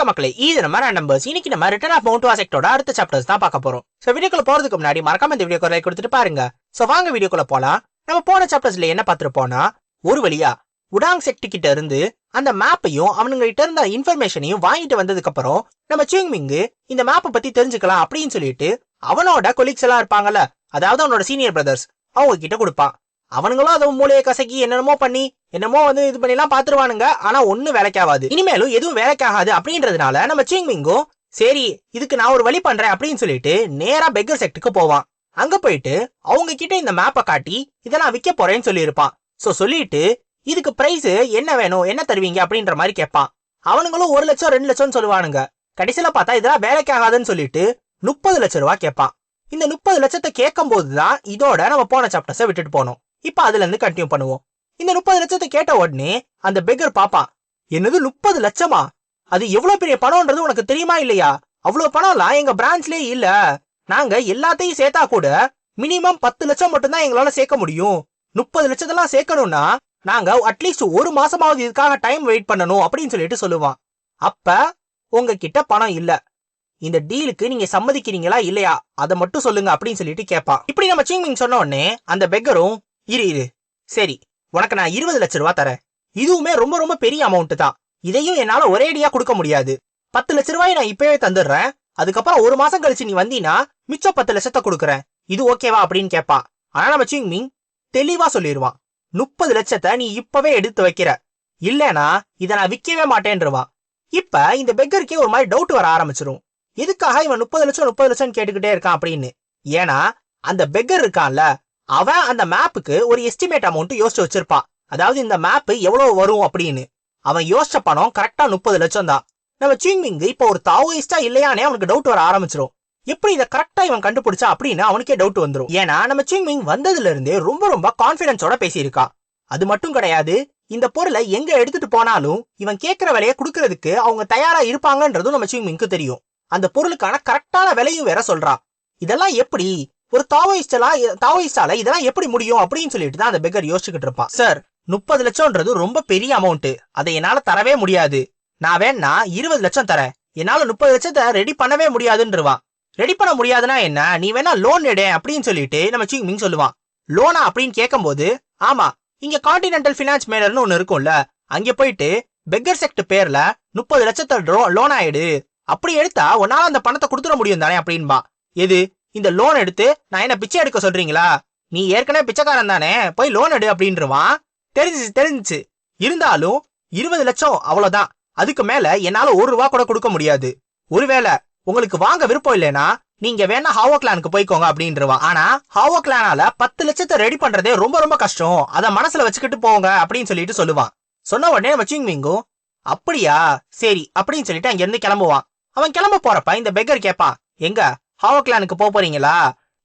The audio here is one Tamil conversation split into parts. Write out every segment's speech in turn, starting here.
வணக்க மக்களே இது நம்ம நம்பர்ஸ் இன்னைக்கு நம்ம ரிட்டர்ன் ஆஃப் மவுண்ட் வாசெக்டோட அடுத்த சாப்டர்ஸ் தான் பார்க்க போறோம். சோ வீடியோக்குள்ள போறதுக்கு முன்னாடி மறக்காம இந்த வீடியோ லைக் கொடுத்துட்டு பாருங்க. சோ வாங்க வீடியோக்குள்ள போலாம். நம்ம போன சாப்டர்ஸ்ல என்ன பார்த்திருப்போம்னா ஒரு வழியா உடாங் செக்டி கிட்ட இருந்து அந்த மேப்பையும் அவனுங்க கிட்ட இருந்த இன்ஃபர்மேஷனையும் வாங்கிட்டு வந்ததுக்கு அப்புறம் நம்ம சிங்மிங்கு இந்த மேப்பை பத்தி தெரிஞ்சுக்கலாம் அப்படின்னு சொல்லிட்டு அவனோட கொலீக்ஸ் எல்லாம் இருப்பாங்கல்ல அதாவது அவனோட சீனியர் பிரதர்ஸ் அவங்க கிட்ட கொடுப்பான். அவனுங்களும் அதை மூளையை கசக்கி என்னென்னமோ பண்ணி என்னமோ வந்து இது பண்ணிலாம் பார்த்துருவானுங்க. பாத்துருவானுங்க ஆனா ஒண்ணு வேலைக்காகாது. இனிமேலும் எதுவும் வேலைக்காகாது அப்படின்றதுனால நம்ம சிங்மிங்கும் சரி இதுக்கு நான் ஒரு வழி பண்றேன் அப்படின்னு சொல்லிட்டு நேரா பெக்கர் செக்டுக்கு போவான். அங்க போயிட்டு அவங்க கிட்ட இந்த மேப்பை காட்டி இதை நான் விற்க போறேன்னு சொல்லியிருப்பான். சோ சொல்லிட்டு இதுக்கு பிரைஸ் என்ன வேணும் என்ன தருவீங்க அப்படின்ற மாதிரி கேட்பான். அவனுங்களும் ஒரு லட்சம் ரெண்டு லட்சம் சொல்லுவானுங்க. கடைசியில பார்த்தா இதெல்லாம் வேலைக்காகாதுன்னு சொல்லிட்டு முப்பது லட்சம் ரூபா கேட்பான். இந்த முப்பது லட்சத்தை கேட்கும் போதுதான் இதோட நம்ம போன சாப்டர்ஸை விட்டுட்டு போனோம். இப்ப அதுல இருந்து கண்டினியூ பண்ணுவோம். இந்த முப்பது லட்சத்தை கேட்ட உடனே அந்த பெக்கர் பாப்பான் என்னது முப்பது லட்சமா? அது எவ்வளவு பெரிய பணம்ன்றது உனக்கு தெரியுமா இல்லையா? அவ்வளவு பணம்லாம் எங்க பிரான்ச்லயே இல்ல. நாங்க எல்லாத்தையும் சேர்த்தா கூட மினிமம் பத்து லட்சம் மட்டும்தான் எங்களால சேர்க்க முடியும். முப்பது லட்சத்தெல்லாம் சேர்க்கணும்னா நாங்க அட்லீஸ்ட் ஒரு மாசமாவது இதுக்காக டைம் வெயிட் பண்ணணும் அப்படின்னு சொல்லிட்டு சொல்லுவான். அப்ப உங்ககிட்ட பணம் இல்ல. இந்த டீலுக்கு நீங்க சம்மதிக்கிறீங்களா இல்லையா? அதை மட்டும் சொல்லுங்க அப்படின்னு சொல்லிட்டு கேட்பான் இப்படி நம்ம சிங்மிங் சொன்ன உடனே அந்த பெக்கரும் இரு இரு. சரி உனக்கு நான் இருபது லட்ச ரூபா தரேன். இதுவுமே ரொம்ப ரொம்ப பெரிய அமௌண்ட் தான். இதையும் என்னால ஒரேடியா கொடுக்க முடியாது. பத்து லட்ச ரூபாய் நான் இப்பவே தந்துடுறேன். அதுக்கப்புறம் ஒரு மாசம் கழிச்சு நீ வந்தீனா மிச்சம் பத்து லட்சத்தை கொடுக்குறேன். இது ஓகேவா அப்படின்னு கேட்பான் ஆனா நம்ம சிங்மிங் தெளிவா சொல்லிடுவான் முப்பது லட்சத்தை நீ இப்பவே எடுத்து வைக்கிற. இல்லனா இதை நான் விற்கவே மாட்டேன்ருவான் இப்ப இந்த பெக்கருக்கே ஒரு மாதிரி டவுட் வர ஆரம்பிச்சிரும். எதுக்காக இவன் முப்பது லட்சம் முப்பது லட்சம் கேட்டுக்கிட்டே இருக்கான் அப்படின்னு? ஏன்னா அந்த பெக்கர் இருக்கான்ல அவன் அந்த மேப்புக்கு ஒரு எஸ்டிமேட் அமௌண்ட் யோசிச்சு வச்சிருப்பான் அதாவது இந்த மேப் எவ்வளவு வரும் அப்படின்னு. அவன் யோசிச்ச பணம் கரெக்டா முப்பது லட்சம் தான். நம்ம சிங்மிங் இப்போ ஒரு தாவோயிஸ்டா இல்லையானே அவனுக்கு டவுட் வர ஆரம்பிச்சிரும். எப்படி இதை கரெக்டா இவன் கண்டுபிடிச்சா அப்படின்னு அவனுக்கே டவுட் வந்துடும் ஏன்னா நம்ம சிங்மிங் வந்ததுல இருந்தே ரொம்ப ரொம்ப கான்பிடன்ஸோட பேசியிருக்கான் அது மட்டும் கிடையாது இந்த பொருளை எங்க எடுத்துட்டு போனாலும் இவன் கேட்கிற விலையை கொடுக்கறதுக்கு அவங்க தயாரா இருப்பாங்கன்றதும் நம்ம சிங்மிங்க்கு தெரியும். அந்த பொருளுக்கான கரெக்டான விலையும் வேற சொல்றான் இதெல்லாம் எப்படி ஒரு தாவோயிஸ்டலா தாவோயிஸ்டால இதெல்லாம் எப்படி முடியும் அப்படின்னு சொல்லிட்டு தான் அந்த பெக்கர் யோசிச்சுக்கிட்டு இருப்பான். சார் முப்பது லட்சம்ன்றது ரொம்ப பெரிய அமௌண்ட் அதை என்னால தரவே முடியாது. நான் வேணா இருபது லட்சம் தரேன். என்னால முப்பது லட்சத்தை ரெடி பண்ணவே முடியாதுன்றவான். ரெடி பண்ண முடியாதுன்னா என்ன? நீ வேணா லோன் எடு அப்படின்னு சொல்லிட்டு நம்ம சிங்மிங் சொல்லுவான். லோனா அப்படின்னு கேட்கும்போது ஆமா. இங்க கான்டினென்டல் பினான்ஸ் மேலர்னு ஒண்ணு இருக்கும்ல. அங்க போயிட்டு பெக்கர் செக்ட் பேர்ல முப்பது லட்சத்தை லோன் ஆயிடு அப்படி எடுத்தா உன்னால அந்த பணத்தை கொடுத்துட முடியும் தானே அப்படின்பா. எது? இந்த லோன் எடுத்து நான் என்ன பிச்சை எடுக்க சொல்றீங்களா? நீ ஏற்கனவே பிச்சைக்காரன் தானே போய் லோன் எடு அப்படின்றவான். தெரிஞ்சிச்சு தெரிஞ்சிச்சு. இருந்தாலும் இருபது லட்சம் அவ்வளவுதான். அதுக்கு மேல என்னால ஒரு ரூபா கூட கொடுக்க முடியாது. ஒருவேளை உங்களுக்கு வாங்க விருப்பம் இல்லைன்னா நீங்க வேணா ஹாவோ கிளானுக்கு போய்க்கோங்க அப்படின்றவான். ஆனா ஹாவோ கிளானால பத்து லட்சத்தை ரெடி பண்றதே ரொம்ப ரொம்ப கஷ்டம். அதை மனசுல வச்சுக்கிட்டு போங்க அப்படின்னு சொல்லிட்டு சொல்லுவான். சொன்ன உடனே வச்சுங்க சிங்மிங்கும் அப்படியா? சரி அப்படின்னு சொல்லிட்டு அங்க இருந்து கிளம்புவான். அவன் கிளம்ப போறப்ப இந்த பெக்கர் கேட்பான் எங்க? ஹாவோ போக போறீங்களா?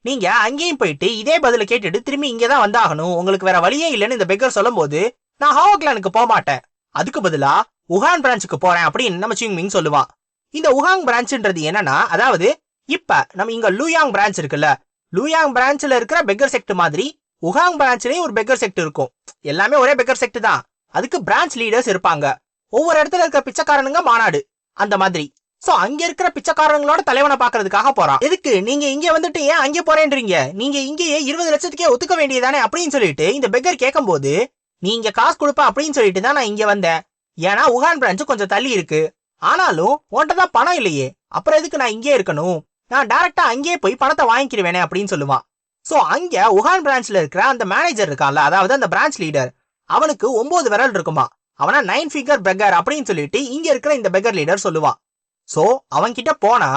நீங்க அங்கேயும் போயிட்டு இதே பதில கேட்டுட்டு திரும்பி இங்கே தான் வந்தாகணும். உங்களுக்கு வேற வழியே இல்லைன்னு இந்த பெக்கர் சொல்லும்போது நான் ஹாவோ கிளானுக்கு போக மாட்டேன். அதுக்கு பதிலா உஹான் பிரான்ச்சுக்கு போறேன் அப்படின்னு நம்ம சிங்மிங் சொல்லுவான் இந்த உஹாங் பிரான்ச்சுன்றது என்னன்னா அதாவது இப்ப நம்ம இங்க லூயாங் பிரான்ச் இருக்குல்ல லூயாங் பிரான்ச்ல இருக்கிற பெக்கர் செக்ட் மாதிரி உஹாங் பிரான்ச்லயும் ஒரு பெக்கர் செக்ட் இருக்கும். எல்லாமே ஒரே பெக்கர் செக்ட் தான். அதுக்கு பிரான்ச் லீடர்ஸ் இருப்பாங்க. ஒவ்வொரு இடத்துல இருக்க பிச்சைக்காரனுங்க மாநாடு. அந்த மாதிரி. சோ அங்க இருக்கிற பிச்சைக்காரங்களோட தலைவனை பாக்குறதுக்காக போறான் எதுக்கு? நீங்க இங்க வந்துட்டு ஏன் அங்கே போறேன்றீங்க? நீங்க இங்கேயே இருபது லட்சத்துக்கே ஒத்துக்க வேண்டியதானே அப்படின்னு சொல்லிட்டு இந்த பெக்கர் கேட்கும்போது நீங்க காசு கொடுப்ப அப்படின்னு சொல்லிட்டு தான் நான் இங்க வந்தேன். ஏன்னா உகான் பிரான்ச் கொஞ்சம் தள்ளி இருக்கு. ஆனாலும் உன்கிட்ட தான் பணம் இல்லையே. அப்புறம் எதுக்கு நான் இங்கே இருக்கணும்? நான் டைரக்டா அங்கேயே போய் பணத்தை வாங்கிக்கிருவேனே அப்படின்னு சொல்லுவான். சோ அங்க உகான் பிரான்ச்ல இருக்கிற அந்த மேனேஜர் இருக்கான்ல அதாவது அந்த பிரான்ச் லீடர் அவனுக்கு ஒன்பது விரல் இருக்குமா? அவனா நைன் ஃபிகர் பெக்கர் அப்படின்னு சொல்லிட்டு இங்க இருக்கிற இந்த பெக்கர் லீடர் சொல்லுவான். சோ அவன்கிட்ட போனா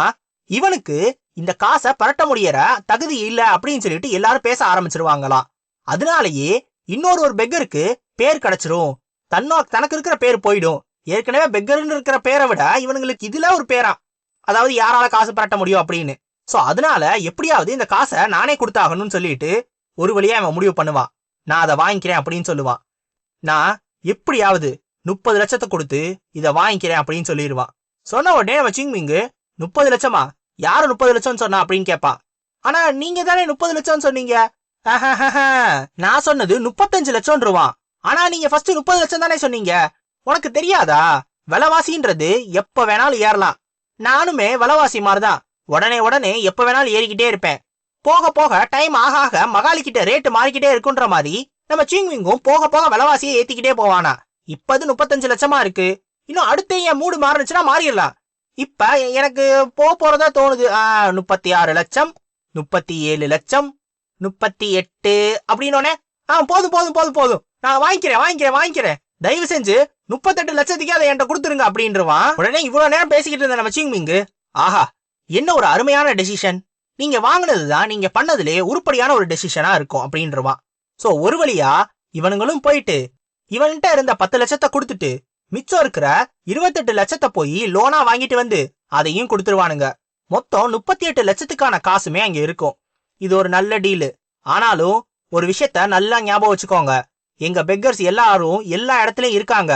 இவனுக்கு இந்த காசை பரட்ட முடியற? தகுதி இல்ல அப்படின்னு சொல்லிட்டு எல்லாரும் பேச ஆரம்பிச்சிருவாங்களாம். அதனாலயே இன்னொரு ஒரு பெக்கருக்கு பேர் கிடைச்சிரும். தன்னோ தனக்கு இருக்கிற பேர் போயிடும். ஏற்கனவே பெக்கர்னு இருக்கிற பேரை விட இவனுங்களுக்கு இதுல ஒரு பேரா? அதாவது யாரால காசு பரட்ட முடியும் அப்படின்னு. சோ அதனால எப்படியாவது இந்த காசை நானே கொடுத்தாகணும்னு சொல்லிட்டு ஒரு வழியா அவன் முடிவு பண்ணுவான். நான் அதை வாங்கிக்கிறேன் அப்படின்னு சொல்லுவான். நான் எப்படியாவது முப்பது லட்சத்தை கொடுத்து இதை வாங்கிக்கிறேன் அப்படின்னு சொல்லிடுவான். சொன்ன உடனே அவன் சிங்மிங்கு முப்பது லட்சமா? யாரு முப்பது லட்சம் சொன்னா? அப்படின்னு கேட்பான் ஆனா நீங்க தானே முப்பது லட்சம் சொன்னீங்க? நான் சொன்னது முப்பத்தஞ்சு லட்சம் ரூபான் ஆனா நீங்க ஃபர்ஸ்ட் முப்பது லட்சம் தானே சொன்னீங்க? உனக்கு தெரியாதா? விலவாசின்றது எப்ப வேணாலும் ஏறலாம். நானுமே விலவாசி மாதிரிதான் உடனே உடனே எப்ப வேணாலும் ஏறிக்கிட்டே இருப்பேன். போக போக டைம் ஆக ஆக மகாலி கிட்ட ரேட்டு மாறிக்கிட்டே இருக்குன்ற மாதிரி நம்ம சிங்விங்கும் போக போக விலவாசியை ஏத்திக்கிட்டே போவானா? இப்பது முப்பத்தஞ்சு லட்சமா இருக்கு. இன்னும் அடுத்து என் மூடு மாறுனுச்சுன்னா மாறிடலாம். இப்ப எனக்கு போக போறதா தோணுது. முப்பத்தி ஆறு லட்சம் முப்பத்தி ஏழு லட்சம் முப்பத்தி எட்டு அப்படின்னோடனே ஆ போதும் போதும் போதும் போதும். நான் வாங்கிக்கிறேன் வாங்கிக்கிறேன் வாங்கிக்கிறேன். தயவு செஞ்சு முப்பத்தெட்டு லட்சத்துக்கே அதை என்கிட்ட கொடுத்துருங்க அப்படின்றவான். உடனே இவ்வளவு நேரம் பேசிக்கிட்டு இருந்த நம்ம சிங்மிங்கு ஆஹா என்ன ஒரு அருமையான டெசிஷன் நீங்க வாங்கினதுதான் நீங்க பண்ணதுலே உருப்படியான ஒரு டெசிஷனா இருக்கும் அப்படின்றவான். சோ ஒரு வழியா இவனுங்களும் போயிட்டு இவன்கிட்ட இருந்த பத்து லட்சத்தை கொடுத்துட்டு மிச்சம் இருக்கிற இருபத்தெட்டு லட்சத்தை போய் லோனா வாங்கிட்டு வந்து அதையும் கொடுத்துருவானுங்க. மொத்தம் முப்பத்தி எட்டு லட்சத்துக்கான காசுமே அங்க இருக்கும். இது ஒரு நல்ல டீலு ஆனாலும் ஒரு விஷயத்த நல்லா ஞாபகம் வச்சுக்கோங்க. எங்க பெக்கர்ஸ் எல்லாரும் எல்லா இடத்துலயும் இருக்காங்க.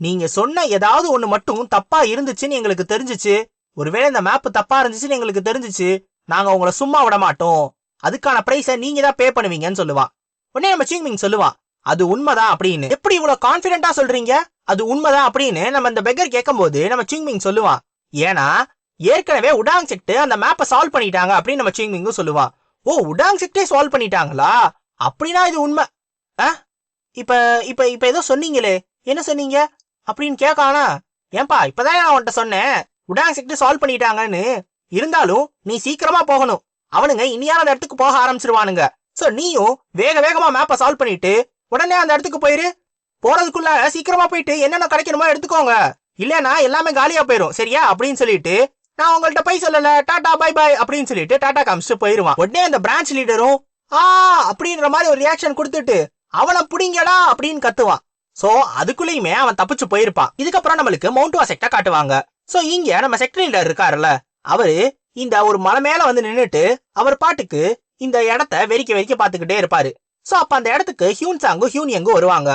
நீங்க சொன்ன ஏதாவது ஒண்ணு மட்டும் தப்பா இருந்துச்சுன்னு எங்களுக்கு தெரிஞ்சுச்சு. ஒருவேளை இந்த மேப் தப்பா இருந்துச்சுன்னு எங்களுக்கு தெரிஞ்சுச்சு. நாங்க உங்களை சும்மா விட மாட்டோம். அதுக்கான பிரைஸ நீங்க தான் பே பண்ணுவீங்கன்னு சொல்லுவான் உடனே நம்ம சிங்மிங் சொல்லுவான் அது உண்மைதான் அப்படின்னு. எப்படி இவ்வளவு கான்பிடண்டா சொல்றீங்க? அது உண்மைதான் அப்படின்னு நம்ம இந்த பெக்கர் கேட்கும்போது நம்ம சிங்மிங் சொல்லுவான். ஏன்னா ஏற்கனவே உடாங் செக்ட் அந்த மேப்பை சால்வ் பண்ணிட்டாங்க அப்படின்னு நம்ம சிங்மிங்கும் சொல்லுவான். ஓ உடாங் செக்டே சால்வ் பண்ணிட்டாங்களா? அப்படின்னா இது உண்மை. ஆ? இப்போ இப்போ இப்போ ஏதோ சொன்னீங்களே. என்ன சொன்னீங்க? அப்படின்னு கேட்கானா? ஏன்பா இப்பதான் நான் உன்கிட்ட சொன்னேன். உடாங் செக்ட் சால்வ் பண்ணிட்டாங்கன்னு. இருந்தாலும் நீ சீக்கிரமா போகணும். அவனுங்க இனியான அந்த இடத்துக்கு போக ஆரம்பிச்சிருவானுங்க. சோ நீயும் வேக வேகமா மேப்பை சால்வ் பண்ணிட்டு உடனே அந்த இடத்துக்கு போயிரு. போறதுக்குள்ள சீக்கிரமா போயிட்டு என்னென்ன கிடைக்கணுமோ எடுத்துக்கோங்க. இல்லனா எல்லாமே காலியா போயிடும் சரியா? அப்படின்னு சொல்லிட்டு நான் உங்கள்ட்ட போய் சொல்லல. டாடா பை பை அப்படின்னு சொல்லிட்டு டாடா காமிச்சிட்டு போயிருவான். உடனே அந்த பிரான்ச் லீடரும் ஆ அப்படின்ற மாதிரி ஒரு ரியாக்ஷன் கொடுத்துட்டு அவனை புடிங்கடா அப்படின்னு கத்துவான். சோ அதுக்குள்ளயுமே அவன் தப்பிச்சு போயிருப்பான். இதுக்கப்புறம் நம்மளுக்கு மவுண்ட் செக்டா காட்டுவாங்க. சோ இங்க நம்ம செக்டர் லீடர் இருக்காருல்ல அவரு இந்த ஒரு மலை மேல வந்து நின்னுட்டு அவர் பாட்டுக்கு இந்த இடத்த வெறிக்க வெறிக்க பாத்துக்கிட்டே இருப்பாரு. சோ அப்ப அந்த இடத்துக்கு ஹியூன் சாங்கும் ஹியூன் எங்கும் வருவாங்க.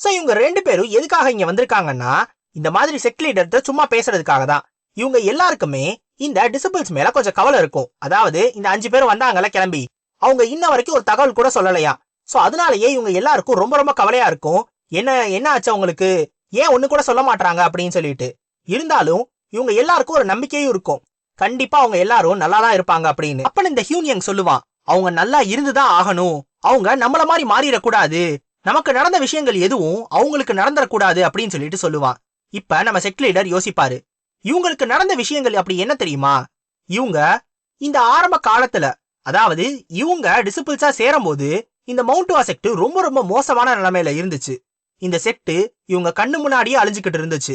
சோ இவங்க ரெண்டு பேரும் எதுக்காக இங்க வந்திருக்காங்கன்னா இந்த மாதிரி செக்ட் லீடர்கிட்ட சும்மா பேசுறதுக்காக தான். இவங்க எல்லாருக்குமே இந்த டிசிபிள்ஸ் மேல கொஞ்சம் கவலை இருக்கும். அதாவது இந்த அஞ்சு பேர் வந்தாங்கல்ல கிளம்பி. அவங்க இன்ன வரைக்கும் ஒரு தகவல் கூட சொல்லலையா? சோ அதனாலயே இவங்க எல்லாருக்கும் ரொம்ப ரொம்ப கவலையா இருக்கும். என்ன என்ன ஆச்சு அவங்களுக்கு? ஏன் ஒண்ணு கூட சொல்ல மாட்டாங்க அப்படின்னு சொல்லிட்டு. இருந்தாலும் இவங்க எல்லாருக்கும் ஒரு நம்பிக்கையும் இருக்கும். கண்டிப்பா அவங்க எல்லாரும் நல்லா தான் இருப்பாங்க அப்படின்னு. அப்ப இந்த ஹியூனியங் சொல்லுவான். அவங்க நல்லா இருந்துதான் ஆகணும். அவங்க நம்மள மாதிரி மாறிடக்கூடாது. நமக்கு நடந்த விஷயங்கள் எதுவும் அவங்களுக்கு நடந்துடக்கூடாது அப்படின்னு சொல்லிட்டு சொல்லுவான். இப்ப நம்ம செக்ட் லீடர் யோசிப்பாரு. இவங்களுக்கு நடந்த விஷயங்கள் அப்படி என்ன தெரியுமா? இவங்க இந்த ஆரம்ப காலத்துல அதாவது இவங்க டிசிபிள்ஸா சேரும்போது இந்த மவுண்ட்வா செக்ட் ரொம்ப ரொம்ப மோசமான நிலைமையில இருந்துச்சு. இந்த செக்ட் இவங்க கண்ணு முன்னாடியே அழிஞ்சுக்கிட்டு இருந்துச்சு.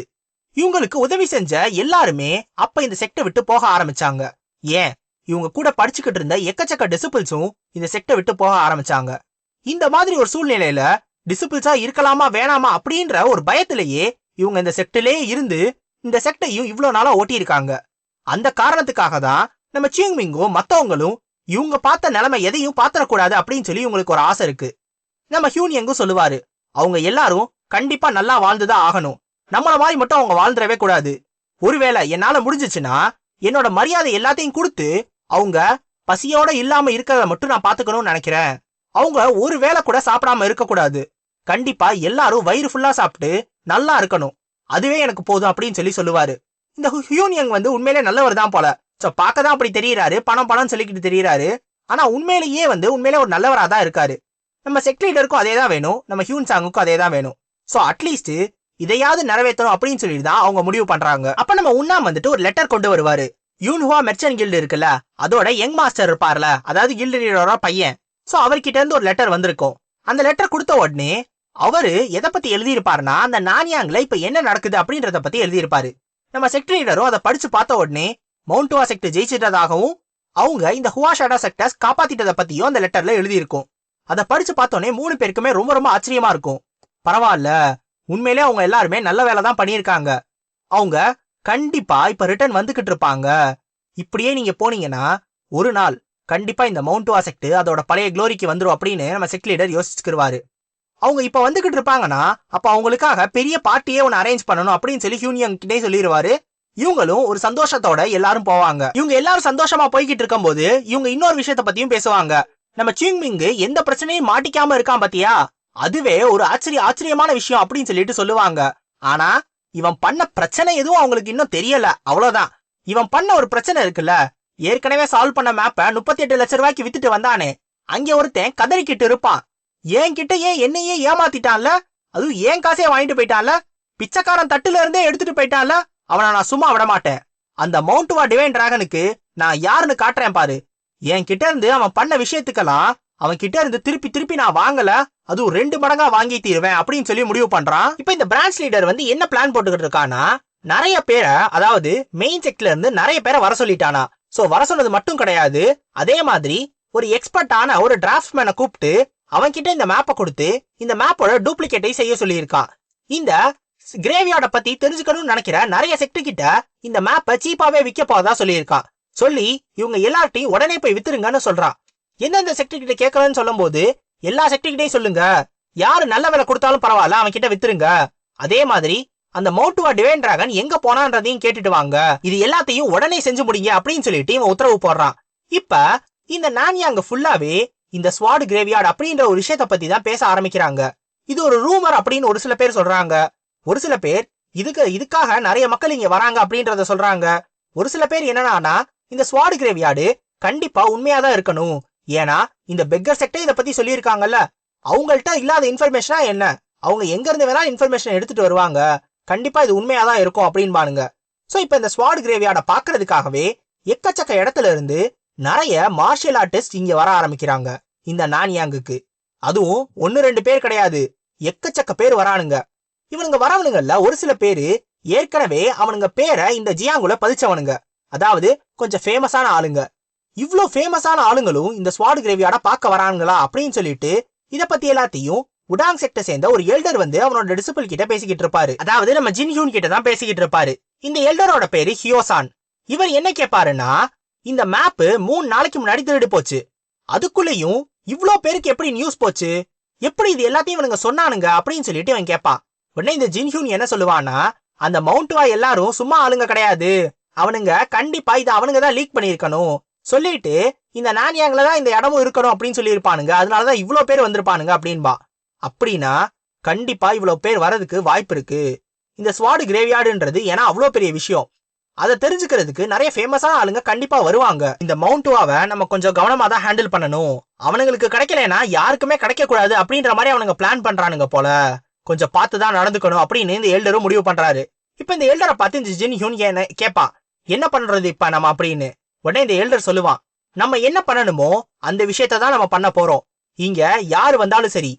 இவங்களுக்கு உதவி செஞ்ச எல்லாருமே அப்ப இந்த செக்டை விட்டு போக ஆரம்பிச்சாங்க. ஏன்? இவங்க கூட படிச்சுக்கிட்டு இருந்த எக்கச்சக்க டிசிபிள்ஸும் இந்த செக்டை விட்டு போக ஆரம்பிச்சாங்க. இந்த மாதிரி ஒரு சூழ்நிலையில டிசிபிள்ஸா இருக்கலாமா வேணாமா அப்படின்ற ஒரு பயத்திலேயே இவங்க இந்த செக்டிலே இருந்து இந்த செக்டையும் இவ்வளவு நாளா ஓட்டியிருக்காங்க. அந்த காரணத்துக்காக தான் நம்ம சீங்மிங்கும் மத்தவங்களும் இவங்க பார்த்த நிலைமை எதையும் பாத்திரக்கூடாது அப்படின்னு சொல்லி இவங்களுக்கு ஒரு ஆசை இருக்கு. நம்ம ஹியூன் எங்கும் சொல்லுவாரு அவங்க எல்லாரும் கண்டிப்பா நல்லா வாழ்ந்துதான் ஆகணும். நம்மள மாதிரி மட்டும் அவங்க வாழ்ந்துடவே கூடாது. ஒருவேளை என்னால முடிஞ்சிச்சுன்னா என்னோட மரியாதை எல்லாத்தையும் கொடுத்து அவங்க பசியோட இல்லாம இருக்கிறத மட்டும் நான் பாத்துக்கணும்னு நினைக்கிறேன். அவங்க ஒரு வேளை கூட சாப்பிடாம இருக்கக்கூடாது. கண்டிப்பா எல்லாரும் வயிறு ஃபுல்லா சாப்பிட்டு நல்லா இருக்கணும். அதுவே எனக்கு போதும் அப்படின்னு சொல்லி சொல்லுவாரு. இந்த ஹியூனியங் வந்து உண்மையிலே நல்லவர் தான் போல. சோ பார்க்க தான் அப்படி தெரியறாரு. பணம் பணம் சொல்லிக்கிட்டு தெரியறாரு. ஆனா உண்மையிலேயே வந்து உண்மையிலே ஒரு நல்லவரா தான் இருக்காரு. நம்ம செக் லீடருக்கும் அதே தான் வேணும். நம்ம ஹியூன் சாங்குக்கும் அதே தான் வேணும். சோ அட்லீஸ்ட் இதையாவது நிறைவேற்றணும் அப்படின்னு சொல்லிட்டு தான் அவங்க முடிவு பண்றாங்க. அப்ப நம்ம உண்ணாம் வந்துட்டு ஒரு லெட்டர் கொண்டு வருவாரு. யூன்ஹுவா மெர்ச்சன் கில்டு இருக்குல்ல அதோட யங் மாஸ்டர் இருப்பார்ல அதாவது கில்டு லீடரோட பையன். சோ அவர்கிட்ட இருந்து ஒரு லெட்டர் வந்திருக்கும். அந்த லெட்டர் கொடுத்த உடனே அவரு எதை பத்தி எழுதியிருப்பாருன்னா அந்த நானியாங்ல இப்ப என்ன நடக்குது அப்படின்றத பத்தி எழுதியிருப்பாரு. நம்ம செக்டர் லீடரும் அதை படிச்சு பார்த்த உடனே மவுண்ட்வா செக்டர் ஜெயிச்சிட்டதாகவும் அவங்க இந்த ஹுவாஷாடா செக்டர்ஸ் காப்பாத்திட்டதை பத்தியும் அந்த லெட்டர்ல எழுதியிருக்கும். அதை படிச்சு பார்த்தோன்னே மூணு பேருக்குமே ரொம்ப ரொம்ப ஆச்சரியமா இருக்கும். பரவாயில்ல உண்மையிலே அவங்க எல்லாருமே நல்ல வேலை தான் பண்ணியிருக்காங்க. அவங்க கண்டிப்பா இப்ப ரிட்டர்ன் வந்துகிட்டு இருப்பாங்க. இப்படியே நீங்க போனீங்கன்னா ஒரு நாள் கண்டிப்பாக இந்த மவுண்ட் வாசெக்ட் அதோட பழைய க்ளோரிக்கு வந்துடும் அப்படின்னு நம்ம செக் லீடர் யோசிச்சுக்கிருவாரு. அவங்க இப்போ வந்துகிட்டு இருப்பாங்கன்னா அப்போ அவங்களுக்காக பெரிய பார்ட்டியே ஒன்று அரேஞ்ச் பண்ணணும் அப்படின்னு சொல்லி ஹியூனியன் கிட்டே சொல்லிடுவாரு இவங்களும் ஒரு சந்தோஷத்தோட எல்லாரும் போவாங்க. இவங்க எல்லாரும் சந்தோஷமா போய்கிட்டு இருக்கும்போது இவங்க இன்னொரு விஷயத்த பத்தியும் பேசுவாங்க. நம்ம சிங்மிங்கு எந்த பிரச்சனையும் மாட்டிக்காம இருக்கான் பாத்தியா? அதுவே ஒரு ஆச்சரிய ஆச்சரியமான விஷயம் அப்படின்னு சொல்லிட்டு சொல்லுவாங்க. ஆனா இவன் பண்ண பிரச்சனை எதுவும் அவங்களுக்கு இன்னும் தெரியல. அவ்வளவுதான். இவன் பண்ண ஒரு பிரச்சனை இருக்குல்ல ஏற்கனவே சால்வ் பண்ண மேப்ப முப்பத்தி எட்டு லட்ச ரூபாய்க்கு வித்துட்டு வந்தானே. அங்க ஒருத்தன் கதறிக்கிட்டு இருப்பான். என்கிட்ட ஏன் என்னையே ஏமாத்திட்டான்ல? அதுவும் ஏன் காசே வாங்கிட்டு போயிட்டான்ல? பிச்சைக்காரன் தட்டுல இருந்தே எடுத்துட்டு போயிட்டான்ல? அவனை நான் சும்மா விட மாட்டேன். அந்த மவுண்ட்வா டிவைன் டிராகனுக்கு நான் யாருன்னு காட்டுறேன் பாரு. என் கிட்ட இருந்து அவன் பண்ண விஷயத்துக்கெல்லாம் அவன் கிட்ட இருந்து திருப்பி திருப்பி நான் வாங்கல. அதுவும் ரெண்டு மடங்கா வாங்கி தீருவேன் அப்படின்னு சொல்லி முடிவு பண்றான். இப்ப இந்த பிரான்ச் லீடர் வந்து என்ன பிளான் போட்டுக்கிட்டு இருக்கானா நிறைய பேரை அதாவது மெயின் செக்ல இருந்து நிறைய பேரை வர சொல்லிட்டானா. சோ வர சொன்னது மட்டும் கிடையாது. அதே மாதிரி ஒரு எக்ஸ்பர்ட்டான ஒரு டிராஃப்ட்மேனை கூப்பிட்டு அவன்கிட்ட இந்த மேப்பை கொடுத்து இந்த மேப்போட டூப்ளிகேட்டை செய்ய சொல்லியிருக்கான். இந்த கிரேவியோட பத்தி தெரிஞ்சுக்கணும்னு நினைக்கிற நிறைய செக்டு கிட்ட இந்த மேப்பை சீப்பாவே விற்க போறதா சொல்லியிருக்கான். சொல்லி இவங்க எல்லார்ட்டையும் உடனே போய் வித்துருங்கன்னு சொல்றான். எந்தெந்த செக்ட் கிட்ட கேட்கலன்னு சொல்லும் போது எல்லா செக்ட் கிட்டையும் சொல்லுங்க. யாரு நல்ல விலை கொடுத்தாலும் பரவாயில்ல அவன் கிட்ட வித்துருங்க. அதே மாதிரி அந்த மோட்டுவா டிவைன் டிராகன் எங்க போனான்றதையும் கேட்டுட்டு வாங்க. இது எல்லாத்தையும் உடனே செஞ்சு முடிங்க அப்படின்னு சொல்லிட்டு இவன் உத்தரவு போடுறான். இப்ப இந்த நானியாங்க ஃபுல்லாவே இந்த ஸ்வாட் கிரேவியார்டு அப்படின்ற ஒரு விஷயத்த பத்தி தான் பேச ஆரம்பிக்கிறாங்க. இது ஒரு ரூமர் அப்படின்னு ஒரு சில பேர் சொல்றாங்க. ஒரு சில பேர் இதுக்கு இதுக்காக நிறைய மக்கள் இங்க வராங்க அப்படின்றத சொல்றாங்க. ஒரு சில பேர் என்னன்னா இந்த ஸ்வாட் கிரேவியார்டு கண்டிப்பா உண்மையாதான் இருக்கணும். ஏன்னா இந்த பெக்கர் செக்டே இதை பத்தி சொல்லியிருக்காங்கல்ல. அவங்கள்ட்ட இல்லாத இன்ஃபர்மேஷனா என்ன? அவங்க எங்க இருந்து வேணா இன்ஃபர்மேஷன் எடுத்துட்டு வருவாங்க. கண்டிப்பா இது உண்மையா தான் இருக்கும் அப்படின்பானுங்க. சோ இப்ப இந்த ஸ்வாட் கிரேவியார்ட பாக்குறதுக்காகவே எக்கச்சக்க இடத்துல இருந்து நிறைய மார்ஷியல் ஆர்டிஸ்ட் இங்க வர ஆரம்பிக்கிறாங்க இந்த நானியாங்குக்கு. அதுவும் ஒன்னு ரெண்டு பேர் கிடையாது எக்கச்சக்க பேர் வரானுங்க. இவனுங்க வரவனுங்கல்ல ஒரு சில பேரு ஏற்கனவே அவனுங்க பேரை இந்த ஜியாங்குல பதிச்சவனுங்க. அதாவது கொஞ்சம் ஃபேமஸான ஆளுங்க. இவ்ளோ ஃபேமஸான ஆளுங்களும் இந்த ஸ்வாட் கிரேவியார்ட பார்க்க வரானுங்களா அப்படின்னு சொல்லிட்டு இத பத்தி எல்லாத்தையும் உடாங் செக்ட சேர்ந்த ஒரு எல்டர் வந்து அவனோட டிசிபிள் கிட்ட பேசிக்கிட்டு இருப்பாரு. அதாவது நம்ம ஜின் ஹியூன் கிட்ட தான் பேசிக்கிட்டு இருப்பாரு. இந்த எல்டரோட பேரு ஹியோசான் இவர் என்ன கேட்பாருன்னா இந்த மேப் மூணு நாளைக்கு முன்னாடி திருடு போச்சு. அதுக்குள்ளேயும் இவ்ளோ பேருக்கு எப்படி நியூஸ் போச்சு? எப்படி இது எல்லாத்தையும் இவனுங்க சொன்னானுங்க அப்படின்னு சொல்லிட்டு இவன் கேட்பான் உடனே இந்த ஜின்ஹியூன் என்ன சொல்லுவான்னா அந்த மவுண்ட்வா எல்லாரும் சும்மா ஆளுங்க கிடையாது. அவனுங்க கண்டிப்பா இதை அவனுங்க தான் லீக் பண்ணியிருக்கணும். சொல்லிட்டு இந்த நான்யாங்ல தான் இந்த இடமும் இருக்கணும் அப்படின்னு சொல்லியிருப்பானுங்க. அதனாலதான் இவ்ளோ பேர் வந்திருப்பானுங்க அப்படின்பா. அப்படின்னா கண்டிப்பா இவ்வளவு பேர் வரதுக்கு வாய்ப்பு இருக்கு. இந்த ஸ்வாடு கிரேவியார்டுன்றது ஏன்னா அவ்வளோ பெரிய விஷயம். அதை தெரிஞ்சுக்கிறதுக்கு நிறைய ஃபேமஸான ஆளுங்க கண்டிப்பா வருவாங்க. இந்த மவுண்ட்வாவை நம்ம கொஞ்சம் கவனமா தான் ஹேண்டில் பண்ணணும். அவனுங்களுக்கு கிடைக்கலனா யாருக்குமே கிடைக்க கூடாது அப்படின்ற மாதிரி அவனுங்க பிளான் பண்றானுங்க போல. கொஞ்சம் பார்த்து தான் நடந்துக்கணும் அப்படின்னு இந்த எல்டரும் முடிவு பண்றாரு. இப்போ இந்த எல்டரை பார்த்து இந்த ஜின் ஹியூன் என்ன கேட்பான் என்ன பண்றது இப்ப நம்ம? அப்படின்னு. உடனே இந்த எல்டர் சொல்லுவான் நம்ம என்ன பண்ணணுமோ அந்த விஷயத்த தான் நம்ம பண்ண போறோம். இங்க யாரு வந்தாலும் சரி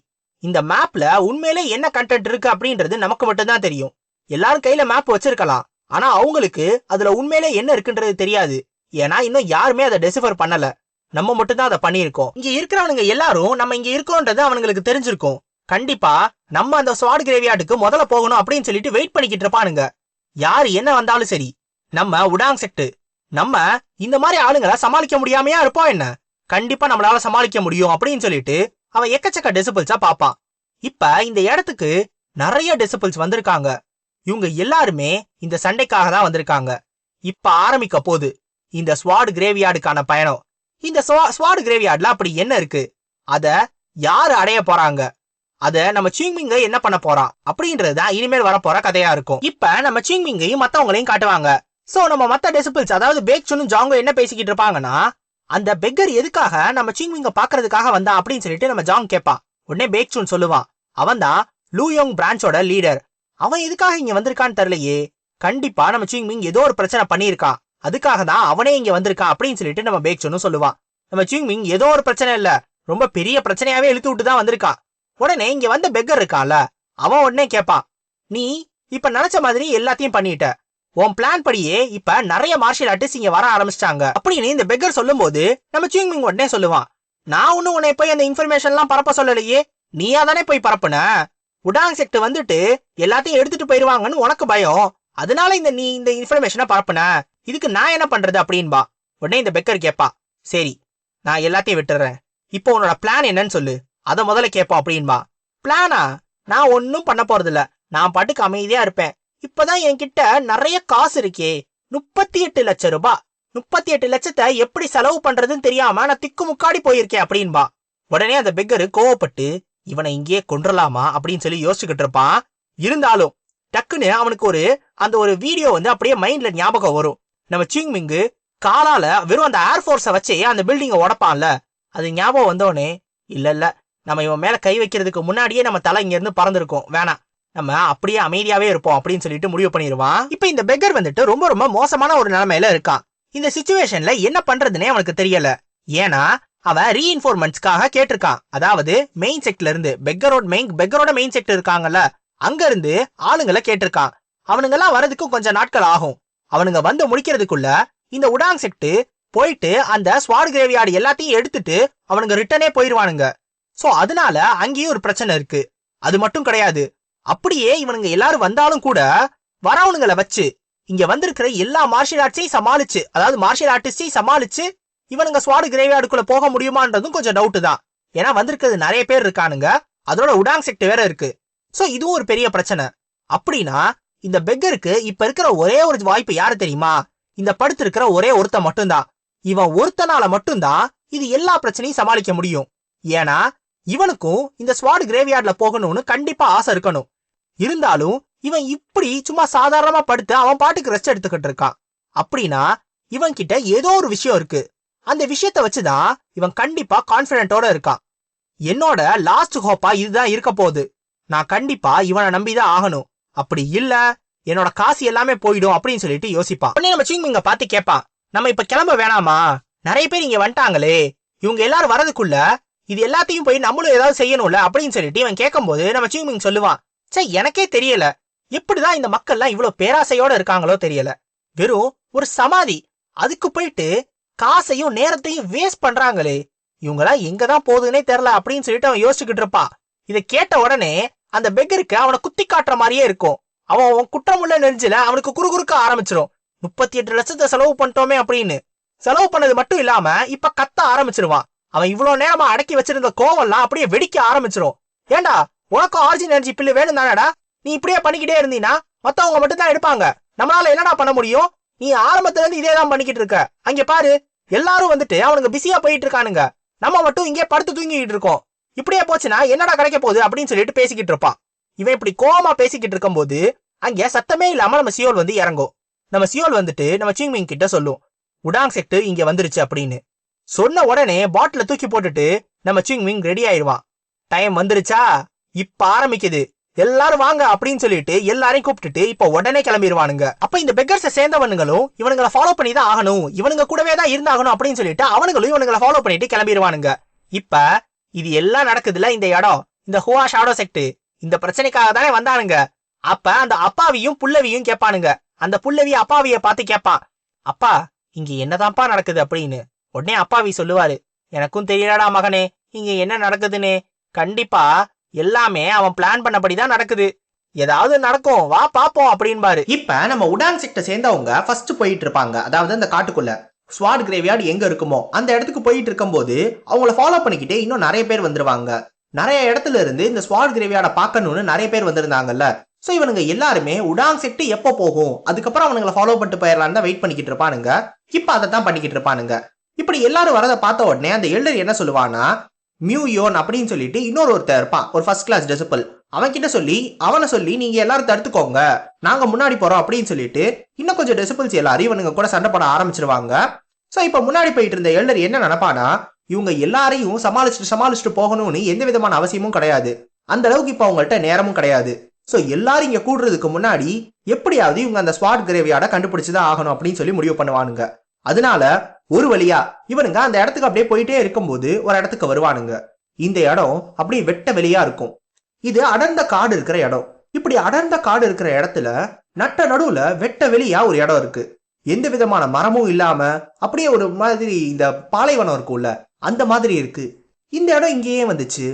இந்த மேப்ல உண்மையிலே என்ன கண்டென்ட் இருக்கு அப்படின்றது நமக்கு மட்டும்தான் தெரியும். எல்லாரும் கையில மேப் வச்சிருக்கலாம். ஆனா அவங்களுக்கு அதுல உண்மையிலே என்ன இருக்குன்றது தெரியாது. ஏன்னா இன்னும் யாருமே அதை டெசிஃபர் பண்ணல. நம்ம மட்டும் தான் அதை பண்ணியிருக்கோம். இங்க இருக்கிறவனுங்க எல்லாரும் நம்ம இங்க இருக்கோன்றது அவனுங்களுக்கு தெரிஞ்சிருக்கும். கண்டிப்பா நம்ம அந்த ஸ்வாட் கிரேவியார்டுக்கு முதல்ல போகணும் அப்படின்னு சொல்லிட்டு வெயிட் பண்ணிக்கிட்டு இருப்பானுங்க. யாரு என்ன வந்தாலும் சரி. நம்ம உடாங் செட்டு நம்ம இந்த மாதிரி ஆளுங்களை சமாளிக்க முடியாமையா இருப்போம் என்ன? கண்டிப்பா நம்மளால சமாளிக்க முடியும் அப்படின்னு சொல்லிட்டு அவன் எக்கச்சக்க டெசிபிள்ஸா பார்ப்பான் இப்ப இந்த இடத்துக்கு நிறைய டெசிபிள்ஸ் வந்திருக்காங்க. இவங்க எல்லாருமே இந்த சண்டைக்காக தான் வந்திருக்காங்க. இப்ப ஆரம்பிக்க போகுது. இந்த ஸ்வாட் கிரேவியார்டுக்கான பயணம். இந்த ஸ்வாட் கிரேவியார்ட்ல அப்படி என்ன இருக்கு? அத யாரு அடைய போறாங்க? அத நம்ம சிங்மிங்க என்ன பண்ண போறான்? அப்படின்றது தான் இனிமேல் வரப்போற கதையா இருக்கும். இப்ப நம்ம சிங்மிங்கையும் மத்தவங்களையும் காட்டுவாங்க. சோ நம்ம மத்த டெசிபிள்ஸ் அதாவது பேக்சுனும் ஜாங்கோ என்ன பேசிக்கிட்டு இருப்பாங்கன்னா அந்த பெக்கர் எதுக்காக நம்ம சிங்விங்க பாக்குறதுக்காக வந்தா அப்படின்னு சொல்லிட்டு நம்ம ஜாங் கேட்பான் உடனே பேக்சுன் சொல்லுவான். அவன் தான் லூயோங் பிரான்ச்சோட லீடர் அவன் எதுக்காக இங்க வந்திருக்கான்னு தெரியலையே. கண்டிப்பா நம்ம சிங்மிங் ஏதோ ஒரு பிரச்சனை பண்ணியிருக்கான் அதுக்காக தான் அவனே இங்க வந்திருக்கான் அப்படின்னு சொல்லிட்டு நம்ம பேக்சுனும் சொல்லுவான். நம்ம சிங்மிங் ஏதோ ஒரு பிரச்சனை இல்ல. ரொம்ப பெரிய பிரச்சனையாவே இழுத்து விட்டு தான் வந்திருக்கான் உடனே இங்க வந்த பெக்கர் இருக்கான்ல அவன் உடனே கேட்பான் நீ இப்ப நினைச்ச மாதிரி எல்லாத்தையும் பண்ணிட்ட. உன் பிளான் படியே இப்ப நிறைய மார்ஷியல் ஆர்டிஸ்ட் இங்க வர ஆரம்பிச்சிட்டாங்க. அப்படின்னு இந்த பெக்கர் சொல்லும்போது நம்ம சிங்மிங் உடனே சொல்லுவான். நான் ஒன்னும் உன்னை போய் அந்த இன்ஃபர்மேஷன் எல்லாம் பரப்ப சொல்லலையே. நீயா தானே போய் பரப்புன? உடாங் செக்ட் வந்துட்டு எல்லாத்தையும் எடுத்துட்டு போயிருவாங்கன்னு உனக்கு பயம். அதனால இந்த நீ இந்த இன்ஃபர்மேஷனை பரப்புன. இதுக்கு நான் என்ன பண்றது அப்படின்பா. உடனே இந்த பெக்கர் கேப்பா சரி நான் எல்லாத்தையும் விட்டுறேன். இப்போ உன்னோட பிளான் என்னன்னு சொல்லு. அத முதல்ல கேட்போம் அப்படின்பா. பிளானா நான் ஒன்னும் பண்ண போறதில்ல. நான் பாட்டுக்கு அமைதியா இருப்பேன். இப்பதான் என்கிட்ட நிறைய காசு இருக்கே. முப்பத்தி எட்டு லட்சம் ரூபாய் முப்பத்தி எட்டு லட்சத்தை எப்படி செலவு பண்றதுன்னு தெரியாம நான் திக்கு முக்காடி போயிருக்கேன் அப்படின்பா. உடனே அந்த பெக்கரு கோவப்பட்டு இவனை இங்கேயே கொன்றலாமா? அப்படின்னு சொல்லி யோசிச்சுக்கிட்டு இருப்பான். இருந்தாலும் டக்குன்னு அவனுக்கு ஒரு அந்த ஒரு வீடியோ வந்து அப்படியே மைண்ட்ல ஞாபகம் வரும். நம்ம சிங்மிங்கு காலால வெறும் அந்த ஏர்ஃபோர்ஸை வச்சு அந்த பில்டிங்கை உடப்பான்ல. அது ஞாபகம் வந்தோடனே இல்ல இல்ல. நம்ம இவன் மேல கை வைக்கிறதுக்கு முன்னாடியே நம்ம தலை இங்க இருந்து பறந்துருக்கோம். வேணாம். நம்ம அப்படியே அமைதியாவே இருப்போம் அப்படின்னு சொல்லிட்டு முடிவு பண்ணிடுவான் இப்ப இந்த பெக்கர் வந்துட்டு ரொம்ப ரொம்ப மோசமான ஒரு நிலைமையில இருக்கான். இந்த சுச்சுவேஷன்ல என்ன பண்றதுன்னே அவனுக்கு தெரியல. ஏன்னா அவன் ரீஇன்ஃபோர்மெண்ட்ஸ்க்காக கேட்டிருக்கான். அதாவது மெயின் செக்ட்ல இருந்து பெக்கரோட மெயின் பெக்கரோட மெயின் செக்ட் இருக்காங்கல்ல அங்க இருந்து ஆளுங்களை கேட்டிருக்கான். அவனுங்க எல்லாம் வரதுக்கும் கொஞ்சம் நாட்கள் ஆகும். அவனுங்க வந்து முடிக்கிறதுக்குள்ள இந்த உடாங் செக்ட் போயிட்டு அந்த ஸ்வாட் கிரேவியார்டு எல்லாத்தையும் எடுத்துட்டு அவனுங்க ரிட்டனே போயிருவானுங்க. சோ அதனால அங்கேயும் ஒரு பிரச்சனை இருக்கு. அது மட்டும் கிடையாது. அப்படியே இவனுங்க எல்லாரும் வந்தாலும் கூட வரவனுங்களை வச்சு இங்க வந்திருக்கிற எல்லா மார்ஷியல் ஆர்ட்ஸையும் சமாளிச்சு அதாவது மார்ஷியல் ஆர்டிஸ்டையும் சமாளிச்சு இவனுங்க ஸ்வாடு கிரேவியார்டுக்குள்ள போக முடியுமான்றதும் கொஞ்சம் டவுட் தான். ஏன்னா வந்திருக்கிறது நிறைய பேர் இருக்கானுங்க. அதோட உடாங் செக்ட் வேற இருக்கு. சோ இதுவும் ஒரு பெரிய பிரச்சனை. அப்படின்னா இந்த பெக்கருக்கு இப்ப இருக்கிற ஒரே ஒரு வாய்ப்பு யாரு தெரியுமா? இந்த படுத்திருக்கிற ஒரே ஒருத்த மட்டும்தான். இவன் ஒருத்தனால மட்டும்தான் இது எல்லா பிரச்சனையும் சமாளிக்க முடியும். ஏன்னா இவனுக்கும் இந்த ஸ்வாட் கிரேவியார்ட்ல போகணும்னு கண்டிப்பா ஆசை இருக்கணும். இருந்தாலும் இவன் இப்படி சும்மா சாதாரணமா படுத்து அவன் பாட்டுக்கு ரெஸ்ட் எடுத்துக்கிட்டு இருக்கான். அப்படின்னா இவன் கிட்ட ஏதோ ஒரு விஷயம் இருக்கு. அந்த விஷயத்த வச்சுதான் இவன் கண்டிப்பா கான்பிடென்ட்டோட இருக்கான். என்னோட லாஸ்ட் ஹோப்பா இதுதான் இருக்க போகுது. நான் கண்டிப்பா இவனை நம்பிதான் ஆகணும். அப்படி இல்ல என்னோட காசு எல்லாமே போயிடும் அப்படின்னு சொல்லிட்டு யோசிப்பான். உடனே நம்ம சிங்மிங்க பார்த்து கேட்பான். நம்ம இப்ப கிளம்ப வேணாமா? நிறைய பேர் இங்க வந்துட்டாங்களே. இவங்க எல்லாரும் வரதுக்குள்ள இது எல்லாத்தையும் போய் நம்மளும் ஏதாவது செய்யணும்ல அப்படின்னு சொல்லிட்டு இவன் கேட்கும்போது நம்ம சிங்மிங் சொல்லுவான். சே எனக்கே தெரியல. எப்படிதான் இந்த மக்கள்லாம் இவ்வளவு பேராசையோட இருக்காங்களோ தெரியல. வெறும் ஒரு சமாதி. அதுக்கு போயிட்டு காசையும் நேரத்தையும் வேஸ்ட் பண்றாங்களே. இவங்கலாம் எங்க தான் போகுதுன்னே தெரியல அப்படின்னு சொல்லிட்டு அவன் யோசிச்சுக்கிட்டு இருப்பான் இதை கேட்ட உடனே அந்த பெக்கருக்கு அவனை குத்தி காட்டுற மாதிரியே இருக்கும். அவன் அவன் குற்றமுள்ள நெஞ்சில அவனுக்கு குறுகுறுக்க ஆரம்பிச்சிரும். முப்பத்தி எட்டு லட்சத்தை செலவு பண்ணிட்டோமே அப்படின்னு. செலவு பண்ணது மட்டும் இல்லாம இப்ப கத்த ஆரம்பிச்சிருவான். அவன் இவ்வளவு நேரமா அடக்கி வச்சிருந்த கோவம்லாம் அப்படியே வெடிக்க ஆரம்பிச்சிரும். ஏண்டா உனக்கும் ஆர்ஜின் எனர்ஜி பில்லு வேணும் தானடா நீ இப்படியே பண்ணிக்கிட்டே இருந்தீனா மத்தவங்க மட்டும் தான் எடுப்பாங்க. நம்மளால என்னடா பண்ண முடியும்? நீ ஆரம்பத்துல இருந்து இதே தான் பண்ணிக்கிட்டு இருக்க. அங்க பாரு எல்லாரும் வந்துட்டு அவனுங்க பிஸியா போயிட்டு இருக்கானுங்க. நம்ம மட்டும் இங்கே படுத்து தூங்கிக்கிட்டு இருக்கோம். இப்படியே போச்சுன்னா என்னடா கிடைக்க போகுது அப்படின்னு சொல்லிட்டு பேசிக்கிட்டு இருப்பான். இவன் இப்படி கோவமா பேசிக்கிட்டு இருக்கும்போது அங்க சத்தமே இல்லாம நம்ம சியோல் வந்து இறங்கும். நம்ம சியோல் வந்துட்டு நம்ம சிங்மிங் கிட்ட சொல்லும். உடாங் செக்ட் இங்க வந்துருச்சு அப்படின்னு. சொன்ன உடனே பாட்டில தூக்கி போட்டுட்டு நம்ம சிங்மிங் ரெடி ஆயிருவான் டைம் வந்துருச்சா? இப்ப ஆரம்பிக்குது. எல்லாரும் வாங்க அப்படின்னு சொல்லிட்டு எல்லாரையும் கூப்பிட்டுட்டு இப்ப உடனே கிளம்பிடுவானுங்க அப்ப இந்த பெக்கர்ஸை சேர்ந்தவனுங்களும் இவனுங்களை ஃபாலோ பண்ணி தான் ஆகணும். இவனுங்க கூடவே தான் இருந்தாகணும் அப்படின்னு சொல்லிட்டு அவனுங்களும் இவனுங்களை ஃபாலோ பண்ணிட்டு கிளம்பிடுவானுங்க இப்ப இது எல்லாம் நடக்குதுல இந்த இடம். இந்த ஹுவா ஷாடோ செக்ட் இந்த பிரச்சனைக்காக தானே வந்தானுங்க. அப்ப அந்த அப்பாவியும் புள்ளவியும் கேட்பானுங்க. அந்த புள்ளவி அப்பாவிய பார்த்து கேட்பான் அப்பா இங்க என்னதான்ப்பா நடக்குது? அப்படின்னு. உடனே அப்பாவி சொல்லுவாரு எனக்கும் தெரியலடா மகனே இங்க என்ன நடக்குதுன்னு? கண்டிப்பா எல்லாமே அவன் பிளான் பண்ணபடிதான் நடக்குது. ஏதாவது நடக்கும் வா பாப்போம் அப்படின்பாரு. இப்ப நம்ம உடான் செக்ட சேர்ந்தவங்க ஃபர்ஸ்ட் போயிட்டு இருப்பாங்க அதாவது அந்த காட்டுக்குள்ள. ஸ்வாட் கிரேவியார்டு எங்க இருக்குமோ அந்த இடத்துக்கு போயிட்டு இருக்கும்போது அவங்கள ஃபாலோ பண்ணிக்கிட்டே இன்னும் நிறைய பேர் வந்துருவாங்க. நிறைய இடத்துல இருந்து இந்த ஸ்வாட் கிரேவியார்ட பார்க்கணும்னு நிறைய பேர் வந்திருந்தாங்கல்ல. சோ இவனுங்க எல்லாருமே உடாங் செட்டு எப்போ போகும்? அதுக்கப்புறம் அவனுங்களை ஃபாலோ பண்ணிட்டு போயிடலான்னு தான் வெயிட் பண்ணிக்கிட்டு இருப்பானுங்க. இப்ப அதை தான் பண்ணிக்கிட்டு இருப்பானுங்க. இப்படி எல்லாரும் வரதை பார்த்த உடனே அந்த எல்டர் என்ன சொல்லுவானா மியூயோன் அப்படின்னு சொல்லிட்டு இன்னொரு ஒருத்தர் இருப்பான். ஒரு ஃபர்ஸ்ட் கிளாஸ் டெசிபிள் அவன்கிட்ட சொல்லி அவனை சொல்லி நீங்க எல்லாரும் தடுத்துக்கோங்க. நாங்க முன்னாடி போறோம் அப்படின்னு சொல்லிட்டு இன்னும் கொஞ்சம் டெசிபிள்ஸ் எல்லாரும் இவனுங்க கூட சண்டை போட ஆரம்பிச்சிருவாங்க. ஸோ இப்போ முன்னாடி போயிட்டு இருந்த எல்லர் என்ன நினைப்பானா இவங்க எல்லாரையும் சமாளிச்சுட்டு சமாளிச்சுட்டு போகணும்னு எந்த விதமான அவசியமும் கிடையாது. அந்த அளவுக்கு இப்போ அவங்கள்ட்ட நேரமும் கிடையாது. ஸோ எல்லாரும் இங்கே கூடுறதுக்கு முன்னாடி எப்படியாவது இவங்க அந்த ஸ்வாட் கிரேவியாட கண்டுபிடிச்சுதான் ஆகணும் அப்படின்னு சொல்லி முடிவு பண்ணுவானுங்க. அதனால ஒரு வழியா இவனுங்க அந்த இடத்துக்கு அப்படியே போயிட்டே இருக்கும்போது ஒரு இடத்துக்கு வருவானுங்க. இந்த இடம் அப்படியே வெட்ட வெளியா இருக்கும். இது அடர்ந்த காடு இருக்கிற இடம். இப்படி அடர்ந்த காடு இருக்கிற இடத்துல நட்ட நடுவுல வெட்ட வெளியா ஒரு இடம் இருக்கு. எந்த விதமான மரமும் இல்லாம அப்படியே ஒரு மாதிரி இந்த பாலைவனம் இருக்கும்ல அந்த மாதிரி இருக்கு. இந்த இடம் இங்கேயே வந்துச்சு.